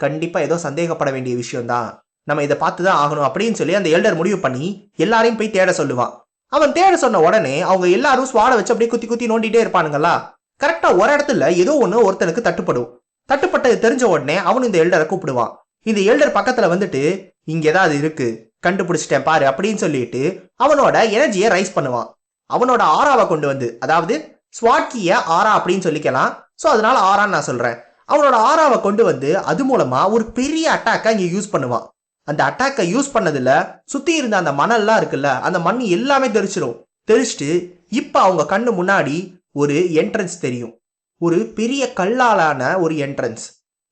கண்டிப்பா ஏதோ சந்தேகப்பட வேண்டிய விஷயம்தான். நம்ம இதை பார்த்து தான் ஆகணும் அப்படின்னு சொல்லி அந்த எல்டர் முடிவு பண்ணி எல்லாரையும் போய் தேட சொல்லுவான். அவன் தேட சொன்ன உடனே அவங்க எல்லாரும் ஸ்வாட வச்சு அப்படியே குத்தி குத்தி நோண்டிட்டே இருப்பானுங்களா? கரெக்டா ஒரு இடத்துல ஏதோ ஒண்ணு ஒருத்தனுக்கு தட்டுப்படும். தட்டுப்பட்டது தெரிஞ்ச உடனே அவனு இந்த எல்டரை கூப்பிடுவான். இந்த எல்டர் பக்கத்துல வந்துட்டு இங்க ஏதாவது இருக்கு கண்டுபிடிச்சிட்டேன் பாரு அப்படின்னு சொல்லிட்டு அவனோட எனர்ஜியை ரைஸ் பண்ணுவான். அவனோட ஆறாவை கொண்டு வந்து அதாவது ஸ்வாட்கிய ஆரா அப்படின்னு சொல்லிக்கலாம். ஸோ அதனால ஆறான்னு நான் சொல்றேன். அவனோட ஆறாவை கொண்டு வந்து அது மூலமா ஒரு பெரிய அட்டாக்கை இங்க யூஸ் பண்ணுவான். அந்த அட்டாக்கை யூஸ் பண்ணதுல சுத்தி இருந்த அந்த மணல்லாம் இருக்குல்ல அந்த மண் எல்லாமே தெரிச்சிடும் தெரிச்சிட்டு இப்ப அவங்க கண்ணு முன்னாடி ஒரு என்ட்ரன்ஸ் தெரியும். ஒரு பெரிய கல்லாலான ஒரு என்ட்ரன்ஸ்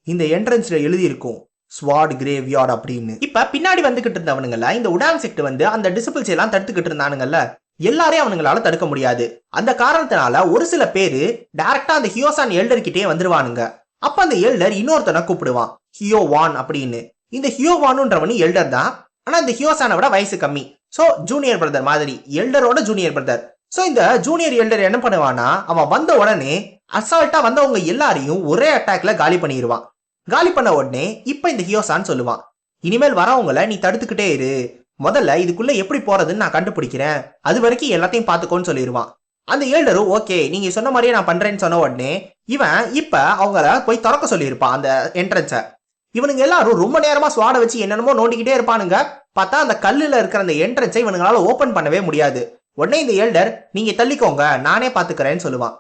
இந்த என்ட்ரன்ஸ்ல எழுதியிருக்கும் ஸ்வாட் கிரேவ்யார்ட் அப்படின்னு. இப்ப பின்னாடி வந்துகிட்டு இருந்தவனுங்கள இந்த உடாங் செக்ட் வந்து அந்த டிசிபிள்ஸ் எல்லாம் தடுத்துக்கிட்டு இருந்தானுங்கல்ல எல்லாரையும் அவனுங்களால தடுக்க முடியாது. அந்த காரணத்தினால ஒரு சில பேரு டைரக்டா அந்த ஹியோசான் எல்டர்கிட்டே வந்துருவானுங்க. அப்ப அந்த எல்டர் இன்னொருத்தனை கூப்பிடுவான் ஹியோ வான் அப்படின்னு. இந்த ஹியோவானுன்றவனு எல்டர் தான். ஆனா இந்த ஹியோசானை விட வயசு கம்மி. ஸோ ஜூனியர் பிரதர் மாதிரி. எல்டரோட ஜூனியர் பிரதர் ஸோ இந்த ஜூனியர் எல்டர் என்ன பண்ணுவானா அவன் வந்த உடனே அசால்ட்டா வந்தவங்க எல்லாரையும் ஒரே அட்டாக்ல காலி பண்ணிடுவான் காலி பண்ண உடனே இப்போ இந்த ஹியோசான் சொல்லுவான். இனிமேல் வரவங்களை நீ தடுத்துக்கிட்டே இரு. முதல்ல இதுக்குள்ள எப்படி போறதுன்னு நான் கண்டுபிடிக்கிறேன். அது வரைக்கும் எல்லாத்தையும் பார்த்துக்கோன்னு சொல்லிடுவான் அந்த ஏல்டரும் ஓகே நீங்க சொன்ன மாதிரியே நான் பண்றேன்னு சொன்ன உடனே இவன் இப்ப அவங்கள போய் திறக்க சொல்லியிருப்பான் அந்த என்ட்ரன்ஸை இவனுங்க எல்லாரும் ரொம்ப நேரமா சுவாட வச்சு என்னென்னமோ நோண்டிக்கிட்டே இருப்பானுங்க. பார்த்தா அந்த கல்லுல இருக்கிற அந்த என்ட்ரன்ஸை இவனுங்களால ஓபன் பண்ணவே முடியாது. உடனே இந்த எல்டர் நீங்க தள்ளிக்கோங்க நானே பாத்துக்கிறேன்னு சொல்லுவான்.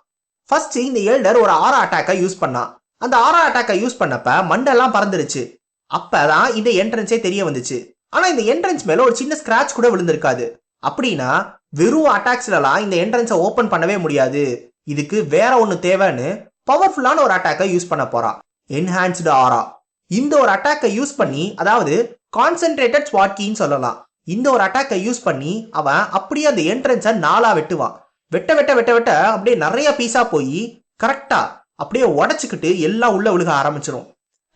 ஃபர்ஸ்ட் இந்த எல்டர் ஒரு ஆரா அட்டாக்கை யூஸ் பண்ணான். அந்த ஆரா அட்டாக்கை யூஸ் பண்ணப்ப மண்டெல்லாம் பறந்துருச்சு. அப்பதான் இந்த என்ட்ரன்ஸே தெரிய வந்துச்சு. ஆனா இந்த என்ட்ரன்ஸ் மேல ஒரு சின்ன ஸ்கிராச் கூட விழுந்திருக்காது. அப்படின்னா வெறும் அட்டாக்ஸ்லலாம் இந்த என்ட்ரன்ஸை ஓபன் பண்ணவே முடியாது. இதுக்கு வேற ஒன்று தேவைன்னு பவர்ஃபுல்லான ஒரு அட்டாக்கை யூஸ் பண்ண போறான். என்ஹான்ஸ்டு ஆரா இந்த ஒரு அட்டாக்கை யூஸ் பண்ணி அதாவது கான்சென்ட்ரேட்டட் ஸ்வாட் கீன்னு சொல்லலாம். இந்த ஒரு அட்டாக்கை யூஸ் பண்ணி அவன் அப்படியே அந்த என்ட்ரன்ஸை நாளாக வெட்டுவான். வெட்ட வெட்ட வெட்ட வெட்ட அப்படியே நிறைய பீஸா போய் கரெக்டா அப்படியே உடச்சிக்கிட்டு எல்லாம் உள்ள விழுக ஆரம்பிச்சிரும்.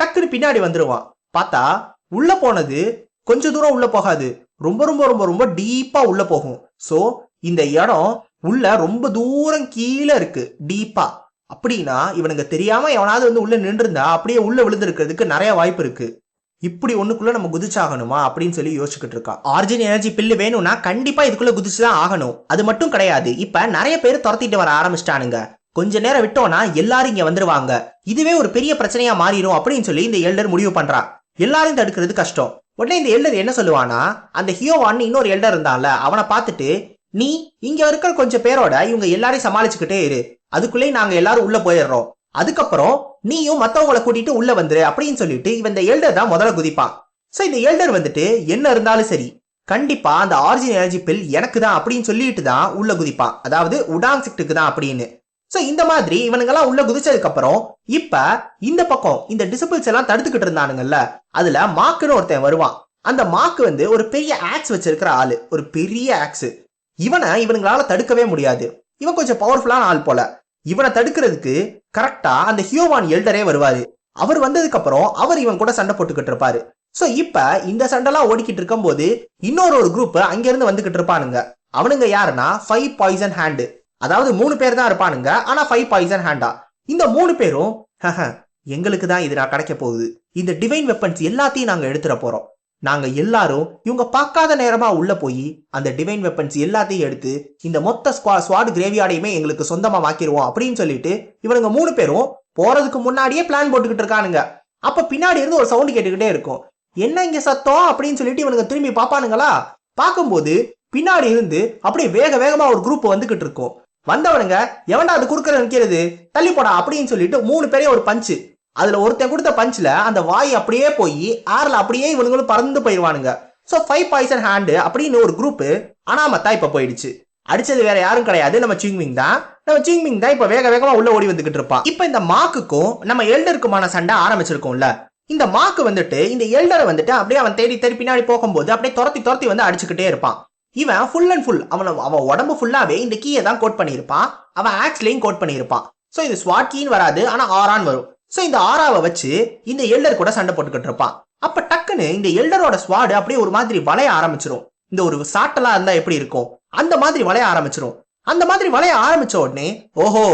டக்குன்னு பின்னாடி வந்துருவான். பார்த்தா உள்ள போனது கொஞ்ச தூரம் உள்ள போகாது. ரொம்ப ரொம்ப ரொம்ப ரொம்ப டீப்பா உள்ள போகும். ஸோ இந்த இடம் உள்ள ரொம்ப தூரம் கீழே இருக்கு டீப்பா அப்படின்னா இவனுங்க தெரியாம எவனாவது வந்து உள்ள நின்றுருந்தா அப்படியே உள்ள விழுந்திருக்கிறதுக்கு நிறைய வாய்ப்பு இருக்கு. இப்படி ஒண்ணுக்குள்ள நம்ம குதிச்சாகணுமா அப்படின்னு சொல்லி யோசிச்சுக்கிட்டு இருக்கா. ஆர்ஜின் எனர்ஜி பில்லு வேணும்னா கண்டிப்பா இதுக்குள்ள குதிச்சுதான் ஆகணும். அது மட்டும் கிடையாது. இப்ப நிறைய பேர் துரத்திட்டு வர ஆரம்பிச்சிட்டானுங்க. கொஞ்ச நேரம் விட்டோம்னா எல்லாரும் இங்க வந்துருவாங்க. இதுவே ஒரு பெரிய பிரச்சனையா மாறிடும் அப்படின்னு சொல்லி இந்த எல்டர் முடிவு பண்றா. எல்லாரையும் தடுக்கிறது கஷ்டம். உடனே இந்த எல்டர் என்ன சொல்லுவானா அந்த ஹியோவான்னு இன்னொரு எல்டர் இருந்தான்ல அவனை பார்த்துட்டு நீ இங்க இருக்கிற கொஞ்சம் பேரோட இவங்க எல்லாரையும் சமாளிச்சுக்கிட்டே இரு. அதுக்குள்ளே நாங்க எல்லாரும் உள்ள போயிடுறோம். அதுக்கப்புறம் நீயும் மத்தவங்கள கூட்டிட்டு உள்ள வந்துரு அப்படின்னு சொல்லிட்டு இவன் இந்த எல்டர் தான் முதல்ல குதிப்பான். சோ இந்த எல்டர் வந்துட்டு என்ன இருந்தாலும் சரி கண்டிப்பா அந்த ஆரிஜின் எனர்ஜி பில் எனக்கு தான் அப்படின்னு சொல்லிட்டு தான் உள்ள குதிப்பான். அதாவது உடாங் சிக்டுக்கு தான் அப்படின்னு. சோ இந்த மாதிரி இவனுங்கெல்லாம் உள்ள குதிச்சதுக்கு அப்புறம் இப்ப இந்த பக்கம் இந்த டிசிபிள்ஸ் எல்லாம் தடுத்துக்கிட்டு இருந்தானுங்கல்ல அதுல மாக்குன்னு ஒருத்தன் வருவான். அந்த மாக்கு வந்து ஒரு பெரிய ஆக்ஸ் வச்சிருக்கிற ஆளு. ஒரு பெரிய ஆக்ஸ் இவனை இவனுங்களால தடுக்கவே முடியாது. இவன் கொஞ்சம் பவர்ஃபுல்லான ஆள் போல. இவனை தடுக்கிறதுக்கு கரெக்டா அந்த ஹியோவான் எல்டரே வருவாரு. அவர் வந்ததுக்கு அப்புறம் அவர் இவன் கூட சண்டை போட்டுக்கிட்டு இருப்பாரு. சோ இப்ப இந்த சண்டைலாம் ஓடிக்கிட்டு இருக்கும்போது இன்னொரு ஒரு குரூப் அங்கிருந்து வந்துகிட்டு இருப்பானுங்க. அவனுங்க யாருன்னா ஃபைவ் பாய்சன் ஹேண்டு அதாவது மூணு பேர் தான் இருப்பானுங்க. ஆனா ஃபைவ் பாய்சன் ஹேண்டா இந்த மூணு பேரும் "ஹஹ, எங்களுக்கு தான் இது நான் கிடைக்க போகுது. இந்த டிவைன் வெப்பன்ஸ் எல்லாத்தையும் நாங்க எடுத்துட போறோம். நாங்க எல்லாரும் இவங்க பார்க்காத நேரமா உள்ள போய் அந்த டிவைன் வெப்பன்ஸ் எல்லாத்தையும் எடுத்து இந்த மொத்த ஸ்குவா ஸ்வாட் கிரேவியாடையுமே எங்களுக்கு சொந்தமா மாக்கிடுவோம் அப்படின்னு சொல்லிட்டு இவனுங்க மூணு பேரும் போறதுக்கு முன்னாடியே பிளான் போட்டுக்கிட்டு இருக்கானுங்க. அப்ப பின்னாடி இருந்து ஒரு சவுண்ட் கேட்டுக்கிட்டே இருக்கும். என்ன இங்க சத்தம்? அப்படின்னு சொல்லிட்டு இவனுங்க திரும்பி பாப்பானுங்களா பார்க்கும்போது பின்னாடி இருந்து அப்படியே வேக வேகமா ஒரு குரூப் வந்துகிட்டு இருக்கும். வந்தவனுங்க எவன்டா அது குறுக்கிற நிக்கிறது? தள்ளி போடா அப்படின்னு சொல்லிட்டு மூணு பேரையும் ஒரு பஞ்சு அதில் ஒருத்தன் கொடுத்த பஞ்சில் அந்த வாய் அப்படியே போய் ஏரில் அப்படியே இவனுங்களும் பறந்து போயிடுவானுங்க. ஸோ ஃபைவ் பாய்சன் ஹேண்டு அப்படின்னு ஒரு குரூப்பு அனாமத்தா இப்போ போயிடுச்சு. அடிச்சது வேற யாரும் கிடையாது. நம்ம சிங்மிங் தான். நம்ம சிங்மிங் தான் இப்போ வேக வேகமாக உள்ள ஓடி வந்துகிட்டு இருப்பான். இப்போ இந்த மாக்குக்கும் நம்ம எல்டருக்குமான சண்டை ஆரம்பிச்சிருக்கோம்ல. இந்த மாக்கு வந்துட்டு இந்த எல்டரை வந்துட்டு அப்படியே அவன் தேடி தேடி பின்னாடி போகும்போது அப்படியே துரத்தி துரத்தி வந்து அடிச்சுக்கிட்டே இருப்பான். இவன் ஃபுல் அண்ட் ஃபுல் அவன் அவன் உடம்பு ஃபுல்லாகவே இந்த கீயை தான் கோட் பண்ணியிருப்பான். அவன் ஆக்ஸ்லையும் கோட் பண்ணியிருப்பான். ஸோ இது ஸ்வாட் கீன்னு வராது. ஆனால் ஆரான் வரும். ஸோ இந்த ஆறாவை வச்சு இந்த எல்டர் கூட சண்டை போட்டுக்கிட்டு இருப்பான். அப்ப டக்குன்னு இந்த எல்டரோட ஸ்வாடு அப்படியே ஒரு மாதிரி வளைய ஆரம்பிச்சிரும். இந்த ஒரு சாட்டலா இருந்தா எப்படி இருக்கும்? அந்த மாதிரி வளைய ஆரம்பிச்சிரும். அந்த மாதிரி வளைய ஆரம்பிச்ச உடனே ஓஹோ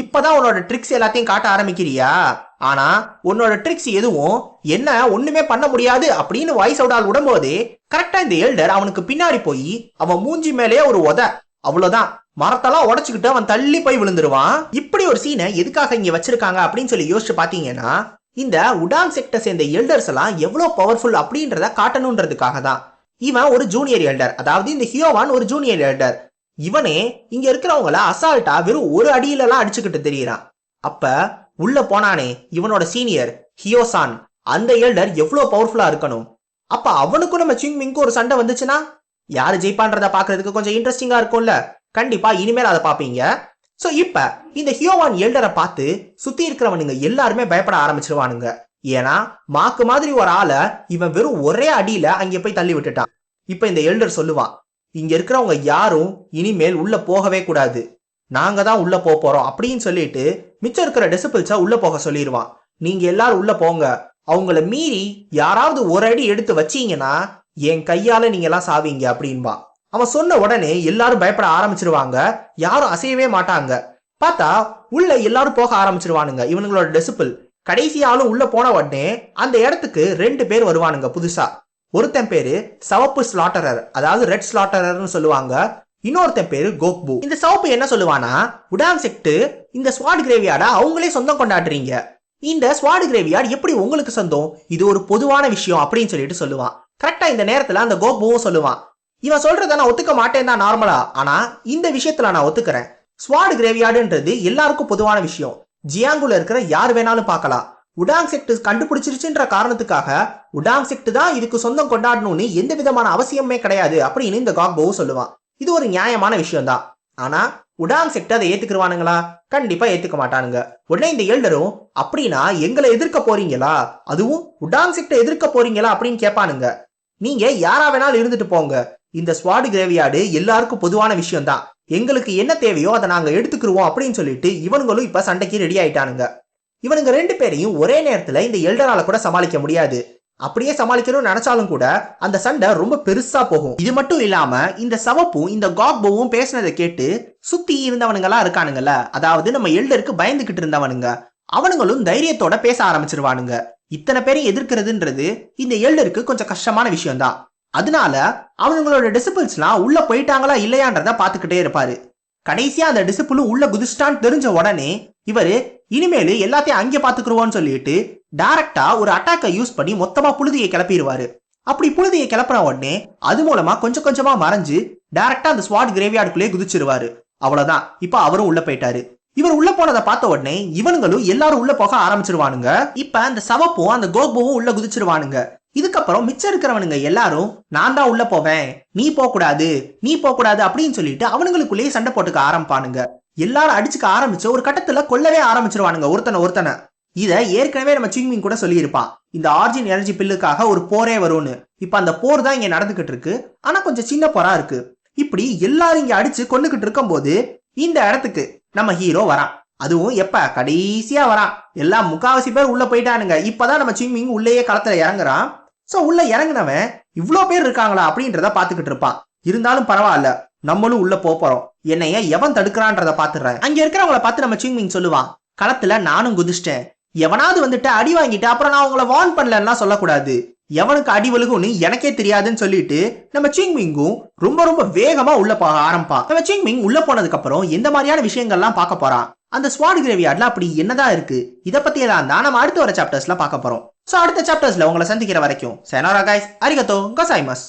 இப்பதான் உன்னோட ட்ரிக்ஸ் எல்லாத்தையும் காட்ட ஆரம்பிக்கிறியா? ஆனா உன்னோட ட்ரிக்ஸ் எதுவும் என்ன ஒண்ணுமே பண்ண முடியாது அப்படின்னு வாய்ஸ் அவுட் விடும்போதே கரெக்டா இந்த எல்டர் அவனுக்கு பின்னாடி போய் அவன் மூஞ்சி மேலேயே ஒரு உத. அவ்வளவுதான். மரத்தெல்லாம் உடைச்சுக்கிட்டு அவன் தள்ளி போய் விழுந்துருவான். இப்படி ஒரு சீனை எதுக்காக இங்க வச்சிருக்காங்க அப்படின்னு சொல்லி யோசிச்சு பாத்தீங்கன்னா இந்த உடாங் செக்டர் சேர்ந்த எல்டர்ஸ் எல்லாம் எவ்வளவு பவர்ஃபுல் அப்படின்றத காட்டணுன்றதுக்காக தான். இவன் ஒரு ஜூனியர் எல்டர் அதாவது இந்த ஹியோவான் ஒரு ஜூனியர் எல்டர் இவனே இங்க இருக்கிறவங்கள அசால்ட்டா வெறும் ஒரு அடியில எல்லாம் அடிச்சுக்கிட்டு தெரியறான். அப்ப உள்ள போனானே இவனோட சீனியர் ஹியோசான். அந்த எல்டர் எவ்வளவு பவர்ஃபுல்லா இருக்கணும்? அப்ப அவனுக்கும் நம்ம சிங்மிங்க்கும் ஒரு சண்டை வந்துச்சுன்னா யாரு ஜெயிப்பான்றத பாக்குறதுக்கு கொஞ்சம் இன்ட்ரெஸ்டிங்கா இருக்கும்ல. கண்டிப்பா இனிமேல் அதை பார்ப்பீங்க. ஸோ இப்போ இந்த ஹியோவான் எல்டரை பார்த்து சுத்தி இருக்கிறவனுங்க எல்லாருமே பயப்பட ஆரம்பிச்சிருவானுங்க. ஏன்னா மாக்கு மாதிரி ஒரு ஆளை இவன் வெறும் ஒரே அடியில அங்கே போய் தள்ளி விட்டுட்டான். இப்போ இந்த எல்டர் சொல்லுவான் இங்க இருக்கிறவங்க யாரும் இனிமேல் உள்ள போகவே கூடாது. நாங்க தான் உள்ள போக போறோம். அப்படின்னு சொல்லிட்டு மிச்சம் இருக்கிற டெசிபிள்ஸை உள்ள போக சொல்லிடுவான் நீங்க எல்லாரும் உள்ள போங்க. அவங்கள மீறி யாராவது ஒரு அடி எடுத்து வச்சீங்கன்னா என் கையால நீங்க எல்லாம் சாவீங்க. அப்படின்பா. அவன் சொன்ன உடனே எல்லாரும் பயப்பட ஆரம்பிச்சிருவாங்க. யாரும் அசையவே மாட்டாங்க. பார்த்தா உள்ள எல்லாரும் போக ஆரம்பிச்சிருவானுங்க. இவனுங்களோட டெசிபிள் கடைசி ஆளும் உள்ள போன உடனே அந்த இடத்துக்கு ரெண்டு பேர் வருவானுங்க புதுசா. ஒருத்தன் பேரு சவப்பு ஸ்லாட்டரர் அதாவது ரெட் ஸ்லாட்டரர்னு சொல்லுவாங்க. இன்னொருத்தன் பேரு கோக்பு. இந்த சவப்பு என்ன சொல்லுவானா உடான் செக்ட் இந்த ஸ்வாட் கிரேவியாட அவங்களே சொந்தம் கொண்டாடுறீங்க. இந்த ஸ்வாட் கிரேவியார்ட் எப்படி உங்களுக்கு சொந்தம்? இது ஒரு பொதுவான விஷயம் அப்படின்னு சொல்லிட்டு சொல்லுவான். கரெக்டா இந்த நேரத்துல அந்த கோபுவும் சொல்லுவான். இவன் சொல்றத நான் ஒத்துக்க மாட்டேன் தான் நார்மலா ஆனா இந்த விஷயத்துல நான் ஒத்துக்கிறேன். ஸ்வாட் கிரேவியார்டுன்றது எல்லாருக்கும் பொதுவான விஷயம். ஜியாங்குல இருக்கிற யார் வேணாலும் பார்க்கலாம். உடாங் செக்ட் கண்டுபிடிச்சிருச்சுன்ற காரணத்துக்காக உடாங் செக்ட் தான் இதுக்கு சொந்தம் கொண்டாடணும்னு எந்த விதமான அவசியமே கிடையாது அப்படின்னு இந்த காக்போவும் சொல்லுவான். இது ஒரு நியாயமான விஷயம் தான். ஆனா உடாங் செக்ட் அதை ஏத்துக்குருவானுங்களா? கண்டிப்பா ஏத்துக்க மாட்டானுங்க. உடனே இந்த எல்டரும் அப்படின்னா எங்களை எதிர்க்க போறீங்களா? அதுவும் உடாங் செக்டை எதிர்க்க போறீங்களா? அப்படின்னு கேட்பானுங்க. நீங்க யாரா வேணாலும் இருந்துட்டு போங்க. இந்த ஸ்வாடு கிரேவியார்டு எல்லாருக்கும் பொதுவான விஷயம் தான் எங்களுக்கு என்ன தேவையோ அதை நாங்க எடுத்துக்கிருவோம் அப்படின்னு சொல்லிட்டு இவனுங்களும் இப்ப சண்டைக்கு ரெடி ஆயிட்டானுங்க. இவனுங்க ரெண்டு பேரையும் ஒரே நேரத்துல இந்த எல்டரால கூட சமாளிக்க முடியாது. அப்படியே சமாளிக்கணும்னு நினைச்சாலும் கூட அந்த சண்டை ரொம்ப பெருசா போகும். இது மட்டும் இல்லாம இந்த சவப்பும் இந்த காக்போவும் பேசினதை கேட்டு சுத்தி இருந்தவனுங்களா இருக்கானுங்கல்ல. அதாவது நம்ம எல்டருக்கு பயந்துகிட்டு இருந்தவனுங்க. அவனுங்களும் தைரியத்தோட பேச ஆரம்பிச்சிருவானுங்க. இத்தனை பேரையும் எதிர்க்கிறதுன்றது இந்த எல்டருக்கு கொஞ்சம் கஷ்டமான விஷயம்தான். அதனால அவனுங்களோட டிசிபிள்ஸ்லாம் உள்ள போயிட்டாங்களா இல்லையான்றத பார்த்துக்கிட்டே இருப்பாரு. கடைசியா அந்த டிசிபிளும் உள்ள குதிச்சிட்டான்னு தெரிஞ்ச உடனே இவரு இனிமேலு எல்லாத்தையும் அங்கே பார்த்துக்குருவோன்னு சொல்லிட்டு டைரக்டா ஒரு அட்டாக்கை யூஸ் பண்ணி மொத்தமா புழுதியை கிளப்பிடுவாரு அப்படி புழுதியை கிளப்புன உடனே அது மூலமா கொஞ்சம் கொஞ்சமா மறைஞ்சு டைரக்டா அந்த ஸ்வாட் கிரேவியார்டுக்குள்ளேயே குதிச்சிருவாரு. அவ்வளவுதான். இப்போ அவரும் உள்ள போயிட்டாரு. இவர் உள்ள போனதை பார்த்த உடனே இவனுங்களும் எல்லாரும் உள்ள போக ஆரம்பிச்சிருவானுங்க. இப்ப அந்த சவப்பும் அந்த கோபுவும் உள்ள குதிச்சிருவானுங்க. இதுக்கப்புறம் மிச்சம் இருக்கிறவனுங்க எல்லாரும் நான் தான் உள்ள போவேன். நீ போக கூடாது. நீ போக கூடாது அப்படின்னு சொல்லிட்டு அவனுங்களுக்குள்ளேயே சண்டை போட்டுக்க ஆரம்பிப்பானுங்க. எல்லாரும் அடிச்சுக்க ஆரம்பிச்சு ஒரு கட்டத்துல கொல்லவே ஆரம்பிச்சிருவானுங்க ஒருத்தனை ஒருத்தனை. இதை ஏற்கனவே நம்ம சிங்மிங் கூட சொல்லியிருப்பான் இந்த ஆர்ஜின் எனர்ஜி பில்லுக்காக ஒரு போரே வரும்னு. இப்ப அந்த போர் தான் இங்க நடந்துகிட்டு இருக்கு. ஆனா கொஞ்சம் சின்ன போரா இருக்கு. இப்படி எல்லாரும் இங்க அடிச்சு கொண்டுகிட்டு இருக்கும்போது இந்த இடத்துக்கு நம்ம ஹீரோ வரான். அதுவும் எப்ப? கடைசியா வரான். எல்லாம் முக்காவாசி பேர் உள்ள போயிட்டானுங்க. இப்பதான் நம்ம சிம்மிங் உள்ளேயே களத்துல இறங்குறான். சோ உள்ள இறங்குனவன் இவ்வளோ பேர் இருக்காங்களா அப்படின்றத பாத்துக்கிட்டு இருப்பான். இருந்தாலும் பரவாயில்ல. நம்மளும் உள்ள போறோம். என்னைய எவன் தடுக்கிறான்றத பாத்துடுறேன் அங்க இருக்கிறவங்கள பார்த்து நம்ம சிங்மிங் சொல்லுவான். களத்துல நானும் குதிச்சிட்டேன். எவனாவது வந்துட்டு அடி வாங்கிட்டு அப்புறம் நான் உங்களை வார்ன் பண்ணலன்னா சொல்லக்கூடாது. எவனுக்கு அடி விழுகும்னு எனக்கே தெரியாதுன்னு சொல்லிட்டு நம்ம சிங்மிங்கும் ரொம்ப ரொம்ப வேகமா உள்ள போக ஆரம்பிப்பான் நம்ம சிங்மிங் உள்ள போனதுக்கு அப்புறம் எந்த மாதிரியான விஷயங்கள்லாம் பார்க்க போறான்? அந்த ஸ்வாட் கிரேவியார்ட்ல அப்படி என்னதான் இருக்கு? இதை பத்தி எல்லாம் தான் நம்ம அடுத்து வர சாப்டர்ஸ்ல பார்க்க போறோம். ஸோ அடுத்த சாப்டர்ஸ்ல உங்களை சந்திக்கிற வரைக்கும் செனோரா கைஸ் அரிகத்தோ கசாய்மஸ்